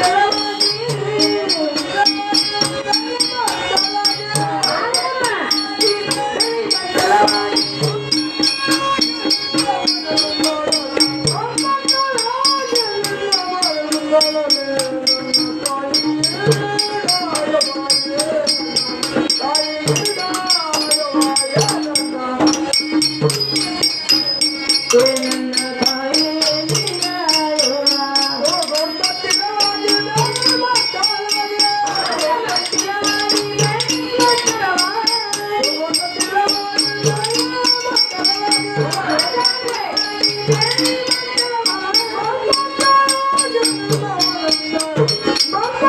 Te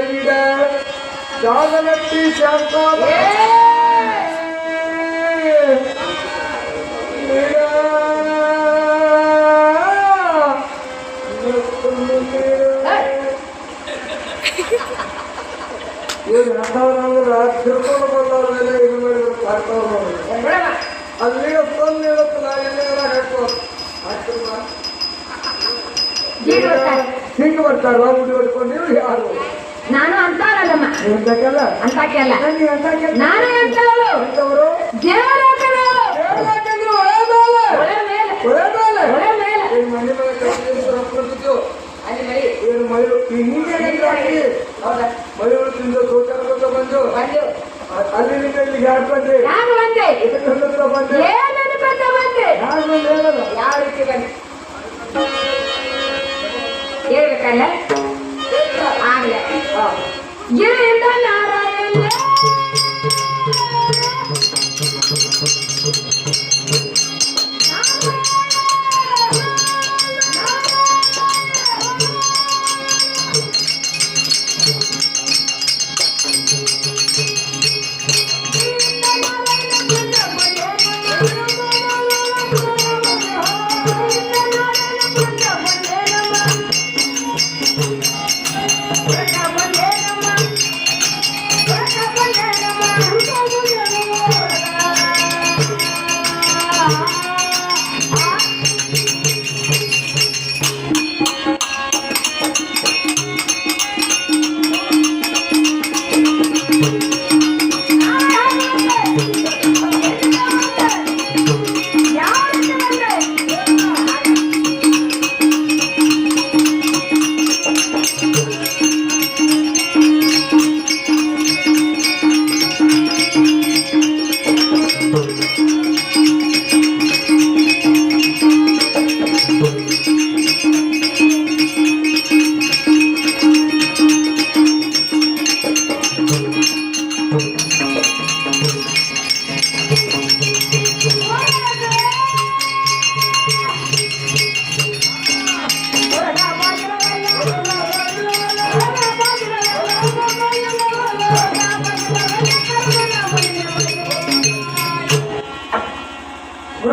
ಮಕ್ಕಳುಂಟು ಎಲ್ಲ ಉಟ್ಕೊಂಡು ನಮ್ಮ ಗಂಗು ಬೈ ನೀಡ ಗೌರು ಬೈ ನೀಡ ನಿಂಗು ಬೈ ನೀಡ ನೀನು ಬೈ ನೀಡ ಜಾಗನಟ್ಟಿ ಶಾಂತ ಇವ್ರು ಅಂಥವ್ರಂದ್ರೆ ತಿರ್ಕೊಂಡು ಬಂದವ್ರ ಮೇಲೆ ಇದು ಮಾಡಿದ್ರು ಕಾಡ್ತವ್ರು ಅಲ್ಲಿಗೆ ತಂದು ಹೇಳುತ್ತೆ ನಾ ಎಲ್ಲಿಗಾರ ಹಾಕೋ ಹಾಕಿಲ್ಲ ಹಿಂಗೆ ಬರ್ತಾರ ಮುಡಿ ಹೊಡ್ಕೊಂಡು ನೀವು ಯಾರು ನಾನು ಅಂತಾರಲ್ಲಮ್ಮ ಅಂತ ಅಂತಾಕೆಲ್ಲ ಎಂತಕ್ಕೆ ನಾನು ಅಂತವರು ಅಲ್ಲಿ ದೇವಲೋಕದವಳು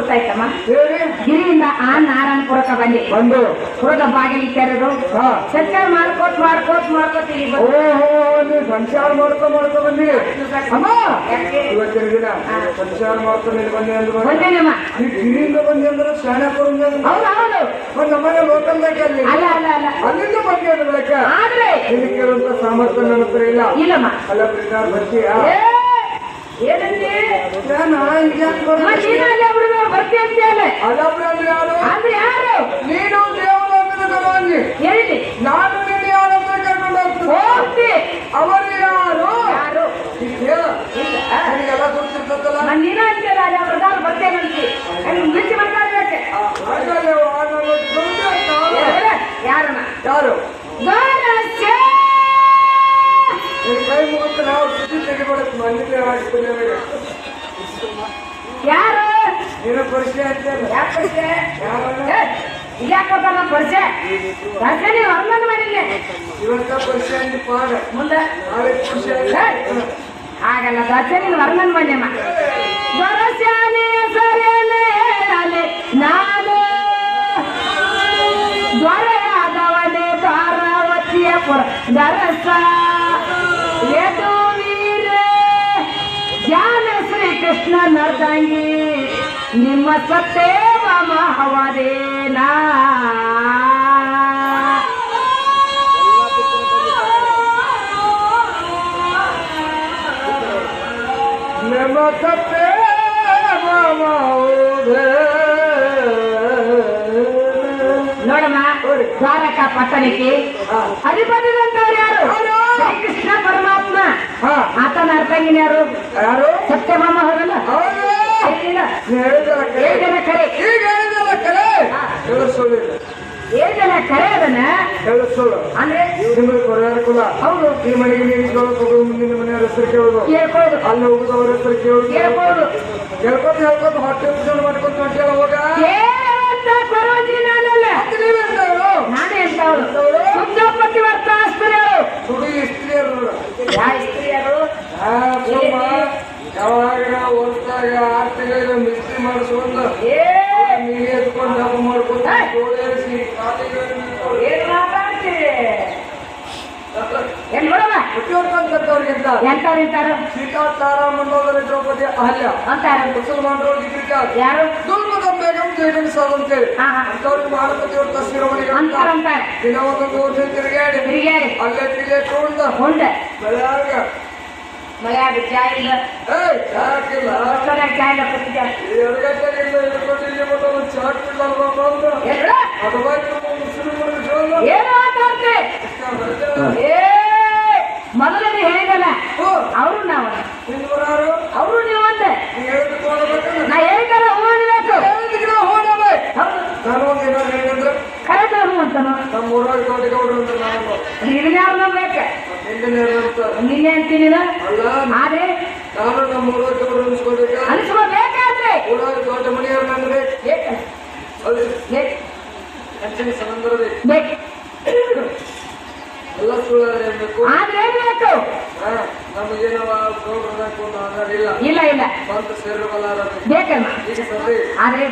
ಗುರುತಾಯ್ತಮ್ಮ ಇಲ್ಲಿಂದ ಗಿರಿಯಿಂದ ಆ ನಾರಾಯಣಪುರಕ್ಕೆ ಬಂದೆ ಬಂದು. ಪುರದ ಬಾಗಿಲು ತೆರೆದು ಸಂಚಾರ ಮಾಡ್ಕೋತ್ ಮಾಡ್ಕೋತ್ ಮಾಡ್ಕೋತ್ ಇಲ್ಲಿ ಓಹೋ ನೀವು ಸಂಚಾರ ಮಾಡ್ಕೊ ಮಾಡ್ಕೊ ಬಂದಿ ಅಮ್ಮ! ಇವತ್ತಿನ ದಿನ ಸಂಚಾರ ಮಾಡ್ಕೊಂಡು ಇಲ್ಲಿ ಬಂದಿ ಅಂದ್ರೆ ಬಂದೇನಮ್ಮ? ಈ ಗಿರಿಯಿಂದ ಬಂದಿ ಅಂದ್ರೆ ಶಾಣಪುರ ಹೌದು ಹೌದು. ಒಂದು ನಮ್ಮನೆ ಅಲ್ಲಿ. ಅಲ್ಲ ಅಲ್ಲ ಅಲ್ಲ. ಅಲ್ಲಿಂದ ಬಂದಿ ಅಂದ್ರೆ ಲೆಕ್ಕ. ಆದ್ರೆ ಇಲ್ಲಿ ಕೇಳುವಂತ ಸಾಮರ್ಥ್ಯ ನನ್ನ ಹತ್ರ ಇಲ್ಲ. ಇಲ್ಲಮ್ಮ. ಅಲ್ಲ ಪ್ರಿಕಾರ ಬರ್ತೀಯಾ? ಏ, ಏನಂತೆ ನಾ ಈಗ ಮತ್ತೆ ನೀನಲ್ಲಿ ಅವ್ರಿಗೆ ಬರ್ತಿ ಅಂತೇಳಿ ಅಲ್ಲ ಅಂದ್ರೆ ಯಾರು? ಅಂದ್ರೆ ಯಾರು? ನೀನು ದೇವಲೋಕದ ಹೇಳಿ ನಾನು ನಿನ್ನ ಯಾರ ಹತ್ರ ಕರ್ಕೊಂಡು ಹೋಗ್ತೀನಿ? ಹೋಗ್ತಿ. ಅವರು ಯಾರು? ಯಾರು? ನಿನಗೆಲ್ಲ ನಿನ್ನ ಪರಿಚಯ ಯಾಕೆ ಇದ್ಯಾಕ ಪರಿಚಯ ಪರಿಚಯ ನೀವು ಹೊರಮಂದು ಮಾಡಿಲ್ಲ ಇವತ್ತ ಪರಿಶಾಂತಿ ಪಾಡ. ಮುಂದೆ. ಖುಷಿ ಆಗಲ್ಲ ದರ್ಶನ ವರ್ಣನ್ ಮಾಡ್ಯಮ್ಮ ದೊರಸ್ಯಾನೆ ಸರಿಯಲೇ ಅಲೆ ನಾನು ದೊರೆಯಾದವನೇ ಧಾರಾವತಿಯ ಪುರ ದರಸ. ಯದುವೀರ ಜ್ಞಾನ ಶ್ರೀ ಕೃಷ್ಣ ನರ್ದಂಗಿ ನಿಮ್ಮ ಸತ್ತೇವ ಮಹವರೇನಾ ನಮ್ಮ ಕಪ್ಪೆ ಮಾಮೋದೆ. ನೋಡಮ್ಮ ದ್ವಾರಕಾ ಪಟ್ಟಣಕ್ಕೆ ಹಾ. ಅಧಿಪತಿದಂತವ್ರು ಯಾರು ಯಾರು? ಶ್ರೀಕೃಷ್ಣ ಪರಮಾತ್ಮ ಹಾ, ಆತನ ಅರ್ಥಂಗಿನ ಯಾರು ಯಾರು ಸತ್ಯಭಾಮ ಹೇಳಿದಲ್ಲ ಕರೆ. ಏಳು ಜನ ಕರೆ. ಈಗ ಹೇಳಿದಲ್ಲ ಕರೆ. ಅದನ್ನ? ಅಂದ್ರೆ? ನಿಮಗೆ ಕುಲ ಹೌದು. ಈ ಮನೆಗೆ ಹೋಗೋ ಮುಂದಿನ ಮನೆಯವ್ರ ಹೆಸರು ಕೇಳೋದು ಹೇಳ್ಕೊಳ್ಳೋದು. ಅಲ್ಲಿ ಹೋಗುದವ್ರ ಹೆಸರು ಕೇಳೋದು ಹೇಳ್ಕೊಳ್ಳೋದು. ಹೇಳ್ಕೊತ ಹೇಳ್ಕೊತ ಹೊಟ್ಟೆ ಏ! ನೀವೇ ಎತ್ಕೊಂಡು ಹಬ್ಬ ಮಾಡ್ಕೊಂಡು ಕಾಲಿಗೆ ಏನ್ ಮಾತಾಡ್ತೀರಿ? ಏನ್ ನೋಡಮ್ಮ ಪ್ರತಿಯೊಂದಂತವ್ರಿಗಿಂತ ಎಂತವ್ರು ಇರ್ತಾರ ಸೀತಾ ತಾರಾಮಂಡೋದರ ದ್ರೌಪದಿ ಅಹಲ್ಯ. ಅಂತಾರ ಯಾರು? ಬೇಗಂ ಸಾಲ್ ಅಂತೇಳಿ ಅಂತವ್ರಿಗೆ ಅಂತಾರ ಅಂತಾರ ದಿನ ಒಂದೊಂದು ತಿರುಗಾಡಿ. ತಿರುಗಾಡಿ. ಅಲ್ಲೇ ತಿರುಗೇ ತಗೊಂಡ. ಹೊಂಡ ಬೆಳಗಾಗ ಇಲ್ಲ? ಜೋಲ ಏನು ಮಾತಾಡ್ತೆ? ಏ ಮೊದಲೇ ನೀ ಹೇಳಿದಲ್ಲ ಅವರು ನಾವು ಅವರು ನೀವು ಅಂದೆ ನೀ ಹೇಳಿದ್ಕೊಳ್ಬೇಕಲ್ಲ ನಾ ಹೇಳಿದಲ್ಲ ಹೂ ಹೌದು. ನಾನು ಅಂತಾನು ನಮ್ಮ ಊರಾಗ ಇದನ್ನ ಯಾರು ನಂಬೇಕು ಏನಂತ ನಿನ್ನೆ ಅಂತೀನಿ ನೀನು? ಅಲ್ಲ. ಆದ್ರೆ ನಾನು ನಮ್ಮ ಊರಾಗ ಗೌಡ್ರು ಅನ್ಸ್ಕೊಳ್ಬೇಕಾ ಅನಿಸ್ಕೋಬೇಕಾದ್ರೆ ಊರಾಗ ತೋಟ ಮನೆಯವ್ರು ನಂದ್ರೆ ಬೇಕು. ಬೇಕು. ಹೆಚ್ಚಿನ ಬೇಕು. ಎಲ್ಲ ಸುಳ್ಳು ಆದ್ರೆ ಬೇಕು. ನಮಗೇನವ ಅನ್ನಕ್ಕೆ ಇಲ್ಲ ಇಲ್ಲ ಇಲ್ಲ. ಬಂದು ಬೇಕಲ್ಲ. ಈಗ ಸರಿ. ಆದ್ರೆ